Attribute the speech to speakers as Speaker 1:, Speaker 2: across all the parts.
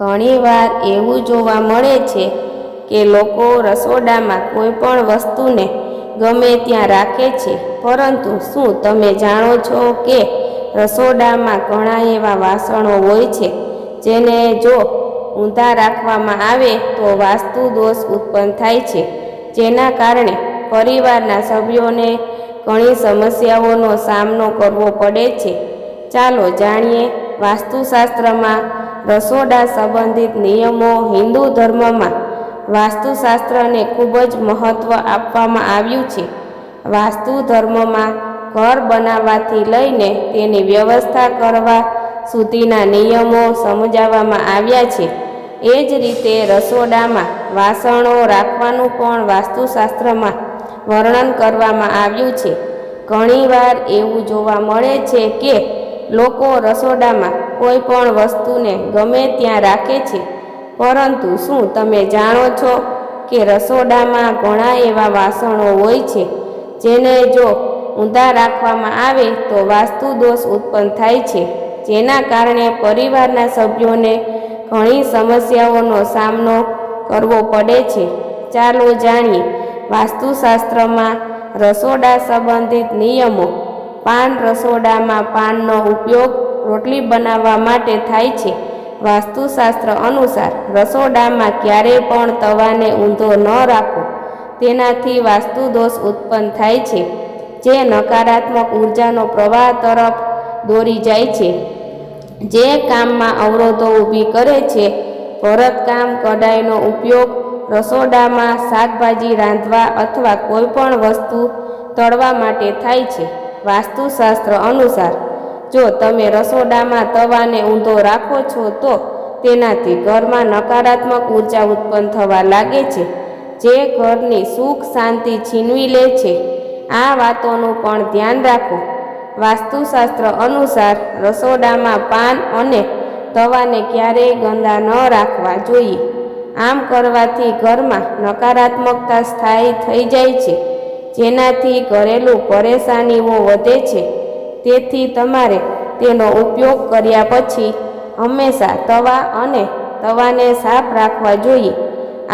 Speaker 1: ઘણીવાર એવું જોવા મળે છે કે લોકો રસોડામાં કોઈ પણ વસ્તુને ગમે ત્યાં રાખે છે. પરંતુ શું તમે જાણો છો કે રસોડામાં ઘણા એવા વાસણો હોય છે જેને જો ઊંધા રાખવામાં આવે તો વાસ્તુ દોષ ઉત્પન્ન થાય છે? જેના કારણે પરિવારના સભ્યોને ઘણી સમસ્યાઓનો સામનો કરવો પડે છે. ચાલો જાણીએ વાસ્તુશાસ્ત્રમાં રસોડા સંબંધિત નિયમો હિન્દુ ધર્મમાં વાસ્તુશાસ્ત્રને ખૂબ જ મહત્ત્વ આપવામાં આવ્યું છે. વાસ્તુ ધર્મમાં ઘર બનાવવાથી લઈને તેની વ્યવસ્થા કરવા સુધીના નિયમો સમજાવવામાં આવ્યા છે. એ જ રીતે રસોડામાં વાસણો રાખવાનું પણ વાસ્તુશાસ્ત્રમાં વર્ણન કરવામાં આવ્યું છે. ઘણીવાર એવું જોવા મળે છે કે લોકો રસોડામાં કોઈ પણ વસ્તુને ગમે ત્યાં રાખે છે. પરંતુ શું તમે જાણો છો કે રસોડામાં ઘણા એવા વાસણો હોય છે, જેને જો ઊંધા રાખવામાં આવે તો વાસ્તુ દોષ ઉત્પન્ન થાય છે? જેના કારણે પરિવારના સભ્યોને ઘણી સમસ્યાઓનો સામનો કરવો પડે છે. ચાલો જાણીએ, વાસ્તુશાસ્ત્રમાં રસોડા સંબંધિત નિયમો પાન રસોડામાં પાનનો ઉપયોગ રોટલી બનાવવા માટે થાય છે. વાસ્તુશાસ્ત્ર અનુસાર રસોડામાં ક્યારેય પણ તવાને ઊંધો ન રાખો. તેનાથી વાસ્તુ દોષ ઉત્પન્ન થાય છે, જે નકારાત્મક ઉર્જાનો પ્રવાહ તરફ દોરી જાય છે. જે કામમાં અવરોધો ઊભી કરે છે ભરતકામ કડાઈનો ઉપયોગ રસોડામાં શાકભાજી રાંધવા અથવા કોઈ પણ વસ્તુ તળવા માટે થાય છે. વાસ્તુશાસ્ત્ર અનુસાર, જો તમે રસોડામાં તવાને ઊંધો રાખો છો તો તેનાથી ઘરમાં નકારાત્મક ઊર્જા ઉત્પન્ન થવા લાગે છે, જે ઘરની સુખ શાંતિ છીનવી લે છે. આ વાતોનું પણ ધ્યાન રાખો. વાસ્તુશાસ્ત્ર અનુસાર, રસોડામાં પાન અને તવાને ક્યારેય ગંદા ન રાખવા જોઈએ. આમ કરવાથી ઘરમાં નકારાત્મકતા સ્થાયી થઈ જાય છે. જેનાથી ઘરેલું પરેશાનીઓ વધે છે. તેથી તમારે તેનો ઉપયોગ કર્યા પછી હંમેશા તવા અને તવાને સાફ રાખવા જોઈએ.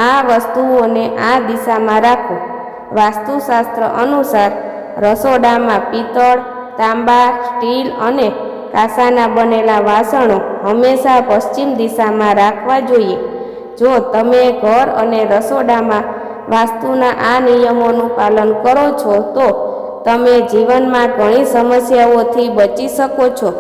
Speaker 1: આ વસ્તુઓને આ દિશામાં રાખો. વાસ્તુશાસ્ત્ર અનુસાર રસોડામાં પિત્તળ, તાંબા, સ્ટીલ અને કાંસાના બનેલા વાસણો હંમેશા પશ્ચિમ દિશામાં રાખવા જોઈએ. જો તમે ઘર અને રસોડામાં વાસ્તુના આ નિયમોનું પાલન કરો છો તો તમે જીવનમાં ઘણી સમસ્યાઓથી બચી શકો છો.